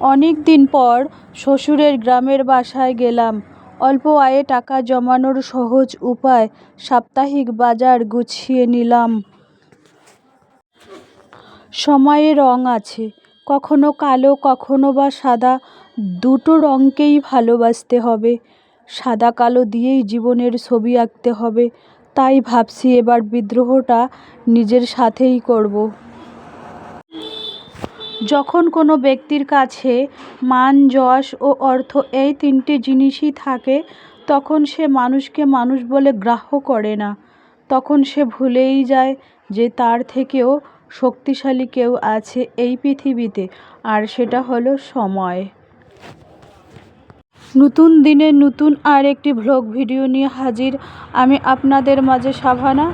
অনেক দিন পর শ্বশুরের গ্রামের বাসায় গেলাম। অল্প আয়ে টাকা জমানোর সহজ উপায় সাপ্তাহিক বাজার গুছিয়ে নিলাম। সময়ে রং আছে। কখনো কালো, কখনো বা সাদা, দুটো রঙকেই ভালোবাসতে হবে। সাদা কালো দিয়েই জীবনের ছবি আঁকতে হবে। তাই ভাবছি এবার বিদ্রোহটা নিজের সাথেই করব। যখন কোনো ব্যক্তির কাছে মান, যশ ও অর্থ এই তিনটে জিনিসই থাকে, তখন সে মানুষকে মানুষ বলে গ্রাহ্য করে না। তখন সে ভুলেই যায় যে তার থেকেও শক্তিশালী কেউ আছে এই পৃথিবীতে, আর সেটা হলো সময়। নতুন দিনে নতুন আর একটি ভ্লগ ভিডিও নিয়ে হাজির আমি আপনাদের মাঝে সাভানা।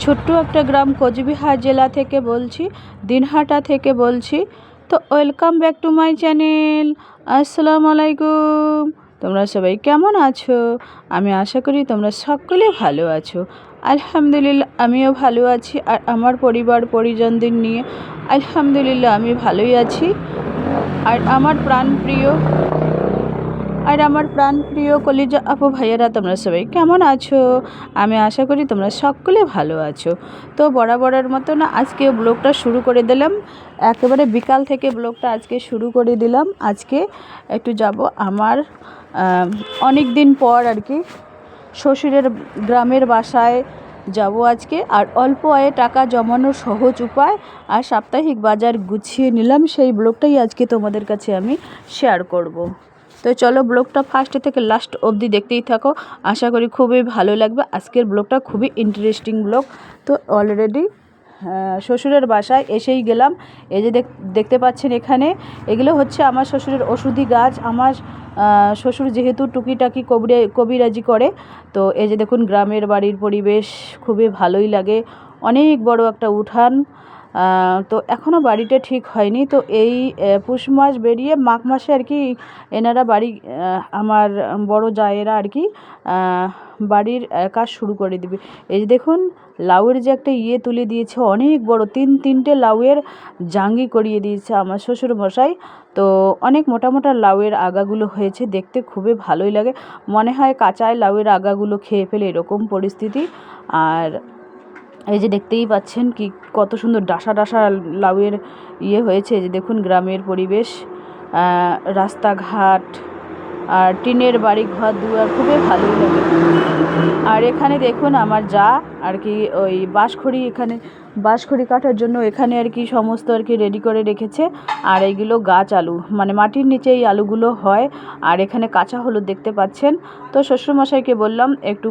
ছোট্ট একটা গ্রাম কোচবিহার জেলা থেকে বলছি, দিনহাটা থেকে বলছি। তো welcome back to my channel আসসালামু আলাইকুম তোমরা সবাই কেমন আছো? আমি আশা করি তোমরা সকলে ভালো আছো। আলহামদুলিল্লাহ, আমিও ভালো আছি আর আমার পরিবার, পরিজনদের নিয়ে আলহামদুলিল্লাহ, আমি ভালোই আছি। আর আমার প্রাণপ্রিয় আর আমার প্রাণ প্রিয় কলিজা আপু, ভাইয়েরা, তোমরা সবাই কেমন আছো? আমি আশা করি তোমরা সকলে ভালো আছো। তো বরাবরের মতো না, আজকে ব্লগটা শুরু করে দিলাম। একেবারে বিকাল থেকে ব্লগটা আজকে শুরু করে দিলাম। আজকে একটু যাব আমার অনেক দিন পর আর কি, শ্বশুরের গ্রামের বাসায় যাব আজকে। আর অল্প আয়ে টাকা জমানোর সহজ উপায় আর সাপ্তাহিক বাজার গুছিয়ে নিলাম। সেই ব্লগটাই আজকে তোমাদের কাছে আমি শেয়ার করব। তো চলো ব্লগটা ফার্স্ট থেকে লাস্ট অবধি দেখতেই থাকো। আশা করি খুবই ভালো লাগবে। আজকের ব্লগটা খুবই ইন্টারেস্টিং ব্লগ তো অলরেডি শ্বশুরের বাসায় এসেই গেলাম। এই যে দেখতে পাচ্ছেন এখানে, এগুলো হচ্ছে আমার শ্বশুরের ওষুধি গাছ। আমার শ্বশুর যেহেতু টুকিটাকি কবিরা, কবিরাজি করে, তো এই যে দেখুন, গ্রামের বাড়ির পরিবেশ খুবই ভালোই লাগে। অনেক বড় একটা উঠান। তো এখনও বাড়িটা ঠিক হয়নি। তো এই পুষ মাস বেরিয়ে মাঘ মাসে আর কি এনারা বাড়ি আমার বড় জায়েরা আর কি বাড়ির কাজ শুরু করে দিবে। এই যে দেখুন, লাউয়ের যে একটা ইয়ে তুলে দিয়েছে, অনেক বড়, তিন, তিনটে লাউয়ের জাঙ্গি করিয়ে দিয়েছে আমার শ্বশুর মশাই। তো অনেক মোটা মোটা লাউয়ের আগাগুলো হয়েছে, দেখতে খুবই ভালোই লাগে। মনে হয় কাঁচায় লাউয়ের আগাগুলো খেয়ে ফেলে এরকম পরিস্থিতি। আর এই যে দেখতেই পাচ্ছেন কি, কত সুন্দর ডাসা ডাসা লাউয়ের ইয়ে হয়েছে যে দেখুন গ্রামের পরিবেশ রাস্তাঘাট, আর টিনের বাড়ি ঘর দুয়ার, খুবই ভালো লাগে। আর এখানে দেখুন আমার যা, আর কি ওই বাঁশখড়ি এখানে বাঁশখড়ি কাটার জন্য এখানে আর কি সমস্ত আর কি রেডি করে রেখেছে। আর এইগুলো গাছ আলু মানে মাটির নিচে এই আলুগুলো হয়। আর এখানে কাঁচা হলুদ দেখতে পাচ্ছেন। তো শ্বশুরমশাইকে বললাম, একটু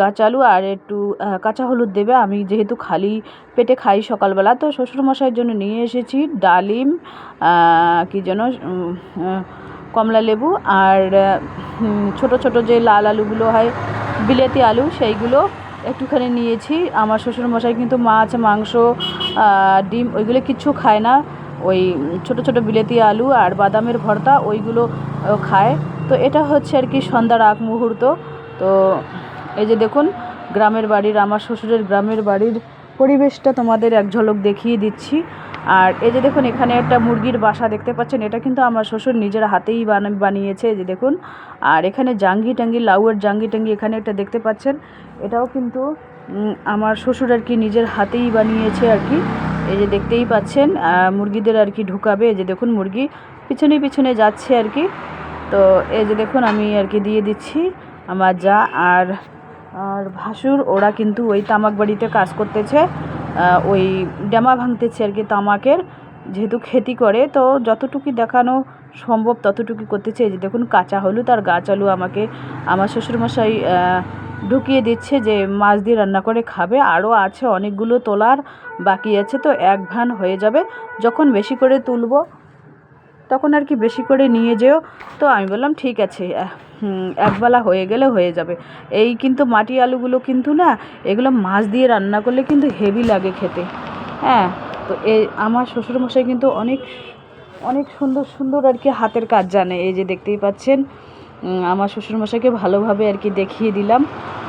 গাছ আলু আর একটু কাঁচা হলুদ দেবে। আমি যেহেতু খালি পেটে খাই সকালবেলা, তো শ্বশুরমশাইয়ের জন্য নিয়ে এসেছি ডালিম কী যেন কমলা লেবু আর ছোট ছোট যে লাল আলুগুলো হয়, বিলেতি আলু, সেইগুলো একটুখানি নিয়েছি। আমার শ্বশুরমশাই কিন্তু মাছ, মাংস ডিম ওইগুলো কিছু খায় না। ওই ছোট ছোট বিলেতি আলু আর বাদামের ভর্তা ওইগুলো খায়। তো এটা হচ্ছে আর কি সন্ধ্যার আগ মুহূর্ত। তো এই যে দেখুন, গ্রামের বাড়ির, আমার শ্বশুরের গ্রামের বাড়ির পরিবেশটা তোমাদের এক ঝলক দেখিয়ে দিচ্ছি। আর এই যে দেখুন, এখানে একটা মুরগির বাসা দেখতে পাচ্ছেন। এটা কিন্তু আমার শ্বশুর নিজের হাতেই বানিয়েছে যে দেখুন। আর এখানে জাঙ্গি টাঙ্গি লাউয়ের জাঙ্গি টাঙ্গি এখানে একটা দেখতে পাচ্ছেন। এটাও কিন্তু আমার শ্বশুর আর কি নিজের হাতেই বানিয়েছে আর কি। এই যে দেখতেই পাচ্ছেন মুরগিদের আর কি ঢুকাবে। যে দেখুন, মুরগি পিছনে পিছনে যাচ্ছে আর কি। তো এই যে দেখুন, আমি আর কি দিয়ে দিচ্ছি আমার যা। আর আর ভাসুর, ওরা কিন্তু ওই তামাক বাড়িতে কাজ করতেছে। ওই ড্যামা ভাঙতেছে আর কি তামাকের, যেহেতু খেতি করে, তো যতটুকু দেখানো সম্ভব ততটুকু করতেছে। এই যে দেখুন, কাঁচা হলুদ আর গাছ আলু আমাকে, আমার শ্বশুরমশাই ঢুকিয়ে দিচ্ছে যে মাছ দিয়ে রান্না করে খাবে। আরও আছে অনেকগুলো তোলার বাকি আছে, তো এক ভান হয়ে যাবে। যখন বেশি করে তুলব, তখন আর কি বেশি করে নিয়ে যেও। তো আমি বললাম, ঠিক আছে একবেলা হয়ে গেলে হয়ে যাবে। এই কিন্তু মাটি আলুগুলো কিন্তু না, এগুলো মাছ দিয়ে রান্না করলে কিন্তু হেভি লাগে খেতে। হ্যাঁ তো এই আমার শ্বশুরমশাই কিন্তু অনেক অনেক সুন্দর সুন্দর আর কি হাতের কাজ জানে। এই যে দেখতেই পাচ্ছেন আমার শ্বশুরমশাইকে ভালোভাবে আর কি দেখিয়ে দিলাম।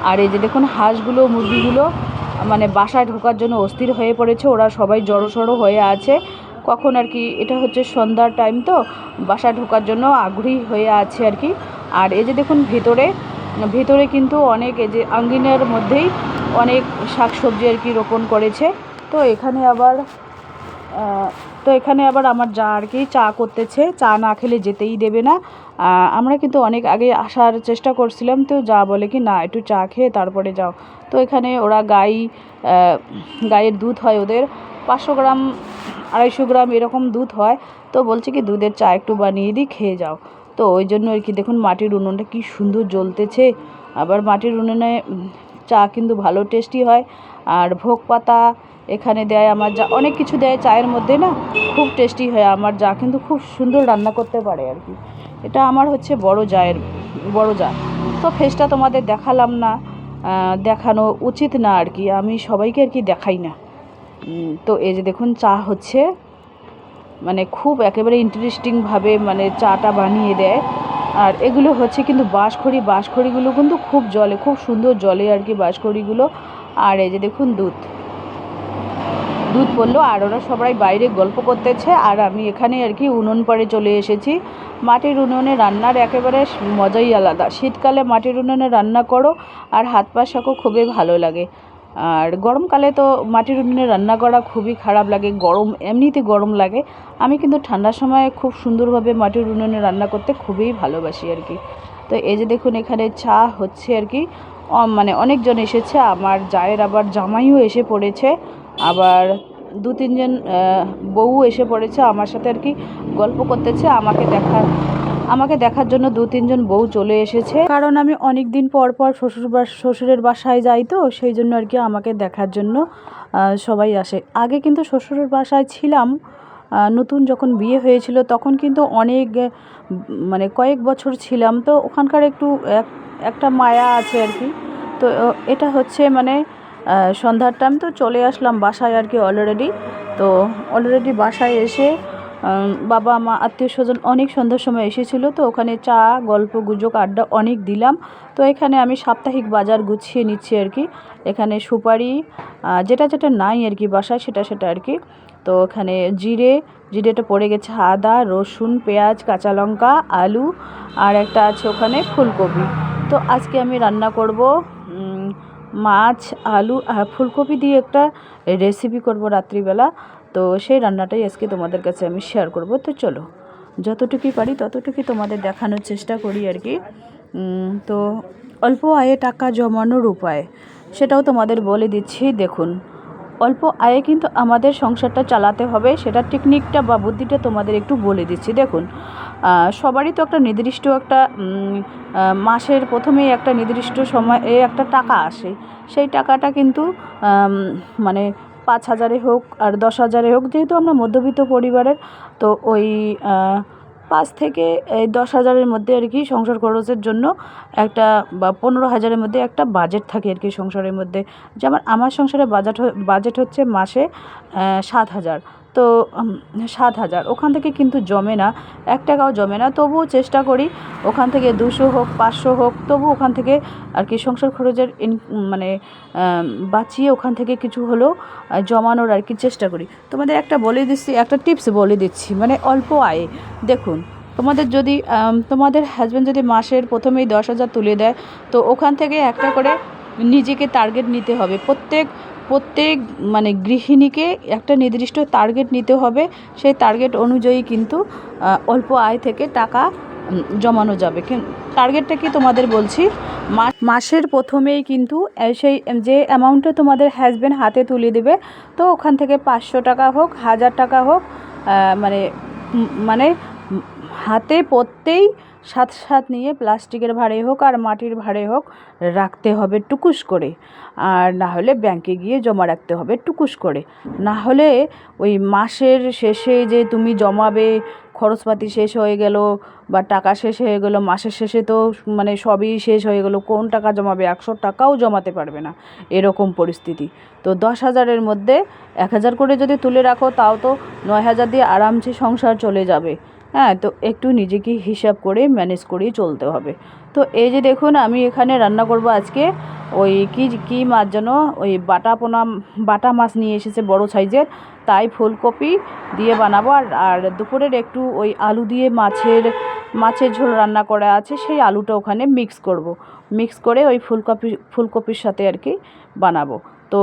আর এই যে দেখুন হাঁসগুলো, মুরগিগুলো মানে বাসায় ঢোকার জন্য অস্থির হয়ে পড়েছে, ওরা সবাই জড়ো হয়ে আছে। কখন আর কি, এটা হচ্ছে সন্ধ্যার টাইম তো, বাসায় ঢোকার জন্য আগ্রহী হয়ে আছে আর কি। আর এই যে দেখুন ভেতরে ভেতরে কিন্তু অনেক এই যে আঙ্গিনার মধ্যেই অনেক শাকসবজি আর কি রোপণ করেছে। তো এখানে আবার তো এখানে আবার আমার যা আর কি চা করতেছে চা না খেলে যেতেই দেবে না। আমরা কিন্তু অনেক আগে আসার চেষ্টা করছিলাম তো যা বলে কি না একটু চা খেয়ে তারপরে যাও। তো এখানে ওরা গাই আহ, গাইয়ের দুধ হয় ওদের। পাঁচশো গ্রাম আড়াইশো গ্রাম এরকম দুধ হয়। তো বলছে কি দুধের চা একটু বানিয়ে দিই খেয়ে যাও। তো ওই জন্য আর কি দেখুন মাটির উনুনটা কি সুন্দর জ্বলতেছে। আবার মাটির উনুনে চা কিন্তু ভালো টেস্টি হয়। আর ভোগ পাতা এখানে দেয়, আমার যা অনেক কিছু দেয় চায়ের মধ্যে না, খুব টেস্টি হয়। আমার যা কিন্তু খুব সুন্দর রান্না করতে পারে আর কি। এটা আমার হচ্ছে বড় জায়ের, বড় যা। তো ফেসটা তোমাদের দেখালাম না দেখানো উচিত না আর কি। আমি সবাইকে আর কি দেখাই না। তো এই যে দেখুন চা হচ্ছে। মানে খুব একেবারে ইন্টারেস্টিংভাবে মানে চাটা বানিয়ে দেয়। আর এগুলো হচ্ছে কিন্তু বাঁশখড়ি, বাঁশখড়িগুলো কিন্তু খুব জলে, খুব সুন্দর জলে আর কি বাঁশখড়িগুলো। আর এই যে দেখুন দুধ। দুধ পড়ল আর ওরা সবাই বাইরে গল্প করতেছে, আর আমি এখানে আর কি উনুন পাড়ে চলে এসেছি। মাটির উনুনে রান্নার একেবারে মজাই আলাদা। শীতকালে মাটির উনুনে রান্না করো, আর হাত পা শাকও খুবই ভালো লাগে। আর গরমকালে তো মাটির উনুনে রান্না করা খুবই খারাপ লাগে, গরম, এমনিতে গরম লাগে। আমি কিন্তু ঠান্ডার সময় খুব সুন্দরভাবে মাটির উনুনে রান্না করতে খুবই ভালোবাসি আর কি। তো এই যে দেখুন, এখানে চা হচ্ছে আর কি। মানে অনেকজন এসেছে, আমার জায়ের আবার জামাইও এসে পড়েছে, আবার দু, তিনজন বউ এসে পড়েছে, আমার সাথে আর কি গল্প করতেছে, আমাকে দেখার আমাকে দেখার জন্য দু, তিনজন বউ চলে এসেছে। কারণ আমি অনেক দিন পর পর শ্বশুর শ্বশুরের বাসায় যাই তো, সেই জন্য আর কি আমাকে দেখার জন্য সবাই আসে। আগে কিন্তু শ্বশুরের বাসায় ছিলাম নতুন যখন বিয়ে হয়েছিল তখন কিন্তু অনেক মানে কয়েক বছর ছিলাম। তো ওখানকার একটু এক- একটা মায়া আছে আর কি। তো এটা হচ্ছে মানে সন্ধ্যার টাইম তো চলে আসলাম বাসায় আর কি অলরেডি তো অলরেডি বাসায় এসে বাবা, মা, আত্মীয় স্বজন অনেক সন্ধ্যার সময় এসেছিল, তো ওখানে চা, গল্প, গুজব, আড্ডা অনেক দিলাম। তো এখানে আমি সাপ্তাহিক বাজার গুছিয়ে নিচ্ছি আর কি। এখানে সুপারি যেটা যেটা নাই আর কি বাসায়, সেটা সেটা আর কি। তো এখানে জিরে, জিরেটা পড়ে গেছে আদা, রসুন, পেঁয়াজ, কাঁচা লঙ্কা, আলু, আর একটা আছে ওখানে ফুলকপি। তো আজকে আমি রান্না করব মাছ, আলু আর ফুলকপি দিয়ে একটা রেসিপি করব রাত্রিবেলা। তো সেই রান্নাটাই আজকে তোমাদের কাছে আমি শেয়ার করব। তো চলো, যতটুকুই পারি ততটুকুই তোমাদের দেখানোর চেষ্টা করি আর কি। তো অল্প আয়ে টাকা জমানোর উপায়, সেটাও তোমাদের বলে দিচ্ছি, দেখুন। অল্প আয়ে কিন্তু আমাদের সংসারটা চালাতে হবে, সেটা টেকনিকটা বা বুদ্ধিটা তোমাদের একটু বলে দিচ্ছি। দেখুন সবারই তো একটা নির্দিষ্ট একটা মাসের প্রথমেই একটা নির্দিষ্ট সময়ে একটা টাকা আসে। সেই টাকাটা কিন্তু মানে পাঁচ হাজারে হোক আর দশ হাজারে হোক, যেহেতু আমরা মধ্যবিত্ত পরিবারের, তো ওই পাঁচ থেকে এই দশ হাজারের মধ্যে আর কি সংসার খরচের জন্য একটা বা পনেরো হাজারের মধ্যে একটা বাজেট থাকে আর কি সংসারের মধ্যে। যেমন আমার সংসারে বাজেট বাজেট হচ্ছে মাসে সাত হাজার। তো সাত হাজার। ওখান থেকে কিন্তু জমে না। এক টাকাও জমে না। তবুও চেষ্টা করি। ওখান থেকে দুশো হোক, পাঁচশো হোক তবু ওখান থেকে আর কি সংসার খরচের মানে বাঁচিয়ে ওখান থেকে কিছু হলেও জমানোর আর কি চেষ্টা করি। তোমাদের একটা বলে দিচ্ছি, একটা টিপস বলে দিচ্ছি মানে অল্প আয়ে। দেখুন, তোমাদের যদি তোমাদের হাজব্যান্ড যদি মাসের প্রথমেই দশ হাজার তুলে দেয়, তো ওখান থেকে একটা করে নিজেকে টার্গেট নিতে হবে। প্রত্যেক প্রত্যেক মানে গৃহিণীকে একটা নির্দিষ্ট টার্গেট নিতে হবে। সেই টার্গেট অনুযায়ী কিন্তু অল্প আয় থেকে টাকা জমানো যাবে। টার্গেটটা কি তোমাদের বলছি? মাসের প্রথমেই কিন্তু সেই, যে অ্যামাউন্টটা তোমাদের হাজব্যান্ড হাতে তুলে দেবে, তো ওখান থেকে পাঁচশো টাকা হোক, হাজার টাকা হোক মানে মানে হাতে পড়তেই সাথ সাথ নিয়ে প্লাস্টিকের ভাড়ে হোক আর মাটির ভাড়ে হোক রাখতে হবে টুকুস করে। আর না হলে ব্যাংকে গিয়ে জমা রাখতে হবে টুকুস করে। না হলে ওই মাসের শেষে যে তুমি জমাবে, খরচপাতি শেষ হয়ে গেল বা টাকা শেষ হয়ে গেলো, মাসের শেষে তো মানে সবই শেষ হয়ে গেলো, কোন টাকা জমাবে? একশো টাকাও জমাতে পারবে না এরকম পরিস্থিতি। তো দশ হাজারের মধ্যে এক হাজার করে যদি তুলে রাখো, তাও তো নয় হাজার দিয়ে আরামসে সংসার চলে যাবে। হ্যাঁ তো একটু নিজেকে হিসাব করে ম্যানেজ করেই চলতে হবে। তো এই যে দেখুন, আমি এখানে রান্না করব আজকে। ওই কি, কী মাছ যেন, ওই বাটা পোনা, বাটা মাছ নিয়ে এসেছে বড় সাইজের। তাই ফুলকপি দিয়ে বানাবো আর আর দুপুরের একটু ওই আলু দিয়ে মাছের মাছের ঝোল রান্না করা আছে, সেই আলুটা ওখানে মিক্স করব। মিক্স করে ওই ফুলকপি, ফুলকপির সাথে আর কি বানাবো। তো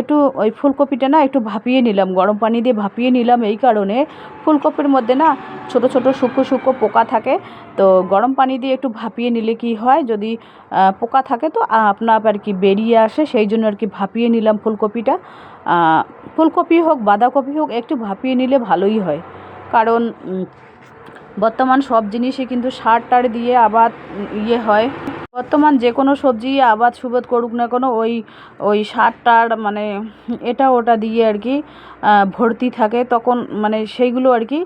একটু ওই ফুলকপিটা না একটু ভাপিয়ে নিলাম, গরম পানি দিয়ে ভাপিয়ে নিলাম এই কারণে। ফুলকপির মধ্যে না ছোট ছোট শুকো শুকো পোকা থাকে, তো গরম পানি দিয়ে একটু ভাপিয়ে নিলে কি হয়, যদি পোকা থাকে তো আপনার আর কি বেরিয়ে আসে, সেই জন্য আর কি ভাপিয়ে নিলাম ফুলকপিটা। ফুলকপি হোক, বাঁধাকপি হোক, একটু ভাপিয়ে নিলে ভালোই হয়। কারণ বর্তমান সব জিনিসই কিন্তু সার টার দিয়ে আবার ইয়ে হয়। বর্তমান যে কোনো সবজি আবাদ সুবাদ করুক না কোনো ওই ওই সার টার মানে এটা ওটা দিয়ে আর কি ভর্তি থাকে। তখন মানে সেইগুলো আর কি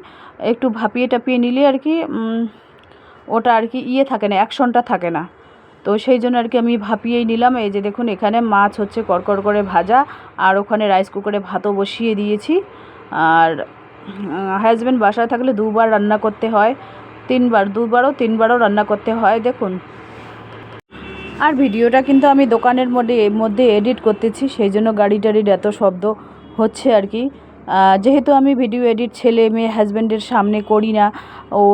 একটু ভাপিয়ে টাপিয়ে নিলে আর কি ওটা আর কি ইয়ে থাকে না, অ্যাকশনটা থাকে না। তো সেই জন্য আর কি আমি ভাপিয়েই নিলাম। এই যে দেখুন, এখানে মাছ হচ্ছে কড়কড় করে ভাজা, আর ওখানে রাইস কুকারে ভাতও বসিয়ে দিয়েছি। আর হাজব্যান্ড বাসায় থাকলে দুবার রান্না করতে হয়, তিনবার, দুবারও তিনবারও রান্না করতে হয়, দেখুন। আর ভিডিওটা কিন্তু আমি দোকানের মধ্যে মধ্যে এডিট করতেছি, সেই জন্য গাড়ি টাড়ির এত শব্দ হচ্ছে আর কি। যেহেতু আমি ভিডিও এডিট ছেলে মেয়ে হাজব্যান্ডের সামনে করি না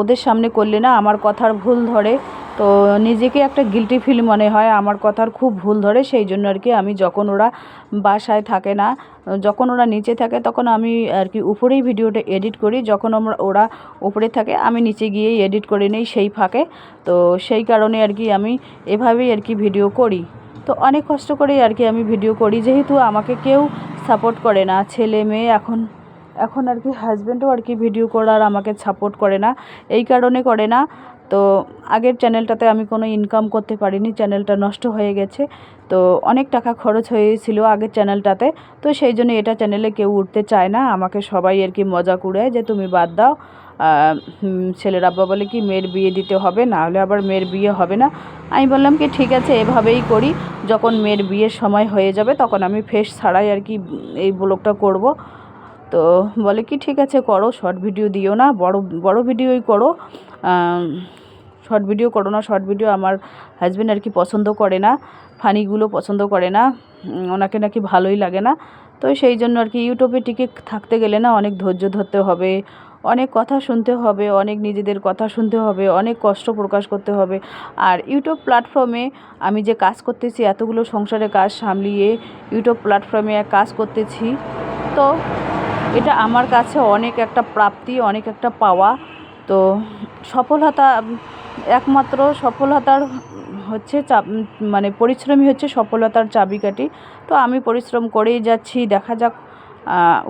ওদের সামনে করলে না আমার কথার ভুল ধরে। তো নিজেকে একটা গিলটি ফিল মনে হয়, আমার কথার খুব ভুল ধরে, সেই জন্য আর কি আমি যখন ওরা বাসায় থাকে না, যখন ওরা নিচে থাকে তখন আমি আর কি উপরেই ভিডিওটা এডিট করি, যখন আমরা, ওরা উপরে থাকে আমি নিচে গিয়েই এডিট করে নিই সেই ফাঁকে, তো সেই কারণে আর কি আমি এভাবেই আর কি ভিডিও করি। তো অনেক কষ্ট করেই আর কি আমি ভিডিও করি, যেহেতু আমাকে কেউ সাপোর্ট করে না, ছেলে মেয়ে এখন এখন আর কি হাজব্যান্ডও আর কি ভিডিও করার আমাকে সাপোর্ট করে না। এই কারণে করে না। তো আগের চ্যানেলটাতে আমি কোনো ইনকাম করতে পারিনি চ্যানেলটা নষ্ট হয়ে গেছে। তো অনেক টাকা খরচ হয়েছিল আগের চ্যানেলটাতে তো সেই জন্য এটা চ্যানেলে কেউ উঠতে চায় না। আমাকে সবাই আর কি মজা করে যে তুমি বাদ দাও। ছেলের আব্বা বলে কি, মেয়ের বিয়ে দিতে হবে, না হলে আবার মেয়ের বিয়ে হবে না। আমি বললাম কি, ঠিক আছে, এভাবেই করি। যখন মেয়ের বিয়ের সময় হয়ে যাবে, তখন আমি ফেস ছাড়াই আর কি এই ব্লগটা করব। তো বলে কি, ঠিক আছে, করো শর্ট ভিডিও দিও না, বড় বড় ভিডিওই করো। শর্ট ভিডিও করো না শর্ট ভিডিও আমার হাজব্যান্ড আর কি পছন্দ করে না, ফানিগুলো পছন্দ করে না ওনাকে নাকি ভালোই লাগে না। তো সেই জন্য আর কি ইউটিউবে টিকে থাকতে গেলে না অনেক ধৈর্য ধরতে হবে, অনেক কথা শুনতে হবে, অনেক নিজেদের কথা শুনতে হবে, অনেক কষ্ট প্রকাশ করতে হবে। আর ইউটিউব প্ল্যাটফর্মে আমি যে কাজ করতেছি, এতগুলো সংসারে কাজ সামলিয়ে ইউটিউব প্ল্যাটফর্মে কাজ করতেছি, তো এটা আমার কাছে অনেক একটা প্রাপ্তি, অনেক একটা পাওয়া। তো সফলতা, একমাত্র সফলতার হচ্ছে মানে পরিশ্রমই হচ্ছে সফলতার চাবিকাঠি। তো আমি পরিশ্রম করেই যাচ্ছি, দেখা যাক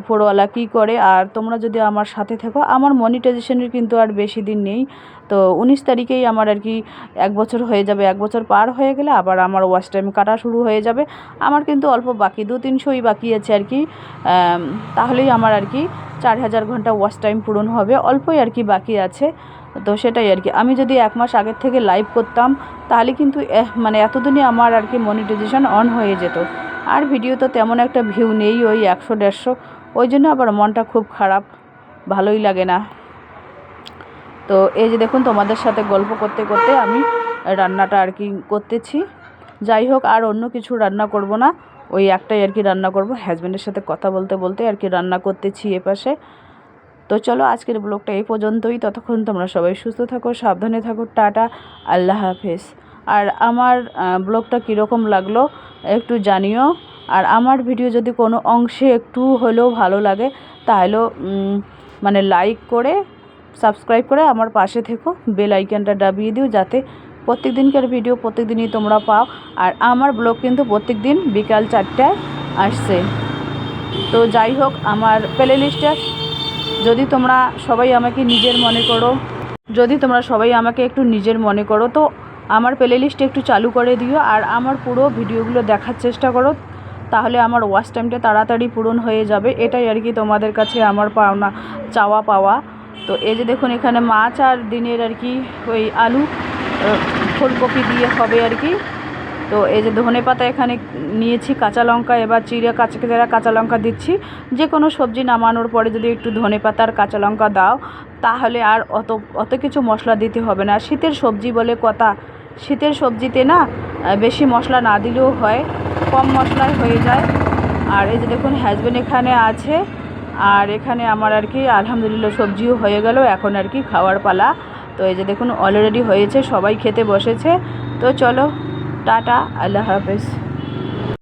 উপরওয়ালা কী করে? আর তোমরা যদি আমার সাথে থাকো, আমার মনিটাইজেশনের কিন্তু আর বেশি দিন নেই। তো উনিশ তারিখেই আমার আর কি এক বছর হয়ে যাবে। এক বছর পার হয়ে গেলে আবার আমার ওয়াচ টাইম কাটা শুরু হয়ে যাবে। আমার কিন্তু অল্প বাকি, দু তিনশোই বাকি আছে আর কি। তাহলেই আমার আর কি চার হাজার ঘণ্টা ওয়াচ টাইম পূরণ হবে। অল্পই আর কি বাকি আছে। তো সেটাই আর কি। আমি যদি এক মাস আগের থেকে লাইভ করতাম, তাহলে কিন্তু মানে এতদিনই আমার আর কি মনিটাইজেশন অন হয়ে যেত। আর ভিডিও তো তেমন একটা ভিউ নেই ওই একশো দেড়শো। ওই জন্য আবার মনটা খুব খারাপ, ভালোই লাগে না। তো এই যে দেখুন, তোমাদের সাথে গল্প করতে করতে আমি রান্নাটা আর কি করতেছি। যাই হোক, আর অন্য কিছু রান্না করব না। ওই একটাই আর কি রান্না করব। হাজব্যান্ডের সাথে কথা বলতে বলতে আর কি রান্না করতেছি এপাশে তো চলো, আজকের ব্লগটা এই পর্যন্তই। ততক্ষণ তোমরা সবাই সুস্থ থাকো, সাবধানে থাকো। টাটা, আল্লাহ হাফেজ। আর আমার ব্লগটা কীরকম লাগল একটু জানিও। আর আমার ভিডিও যদি কোনো অংশে একটু হলেও ভালো লাগে, তাহলেও মানে লাইক করে সাবস্ক্রাইব করে আমার পাশে থেকো বেল আইকনটা দাবিয়ে দিও যাতে প্রত্যেক দিনকার ভিডিও প্রত্যেক দিনই তোমরা পাও। আর আমার ব্লগ কিন্তু প্রত্যেক দিন বিকাল চারটায় আসছে। তো যাই হোক, আমার প্লে লিস্টটা যদি তোমরা সবাই আমাকে নিজের মনে করো, যদি তোমরা সবাই আমাকে একটু নিজের মনে করো, তো আমার প্লে লিস্টে একটু চালু করে দিও আর আমার পুরো ভিডিওগুলো দেখার চেষ্টা করো, তাহলে আমার ওয়াচ টাইমটা তাড়াতাড়ি পূরণ হয়ে যাবে। এটাই আর কি তোমাদের কাছে আমার পাওনা, চাওয়া পাওয়া। তো এই যে দেখুন, এখানে মাছ আর দিনের আর কি ওই আলু ফুলকপি দিয়ে হবে আর কি। তো এই যে ধনে পাতা এখানে নিয়েছি, কাঁচা লঙ্কা, এবার চিড়ে, কাঁচা চিরা কাঁচা লঙ্কা দিচ্ছি। যে কোনো সবজি নামানোর পরে যদি একটু ধনে পাতা আর কাঁচা লঙ্কা দাও, তাহলে আর অত অত কিছু মশলা দিতে হবে না। শীতের সবজি বলে কথা শীতের সবজিতে না বেশি মশলা না দিলেও হয়, কম মশলায় হয়ে যায়। আর এই যে দেখুন হ্যাজবেন্ড এখানে আছে, আর এখানে আমার আর কি, আলহামদুলিল্লাহ সবজিও হয়ে গেল, এখন আর কি খাওয়ার পালা। তো এই যে দেখুন অলরেডি হয়েছে, সবাই খেতে বসেছে। তো চলো, টাটা, আল্লাহ হাফেজ।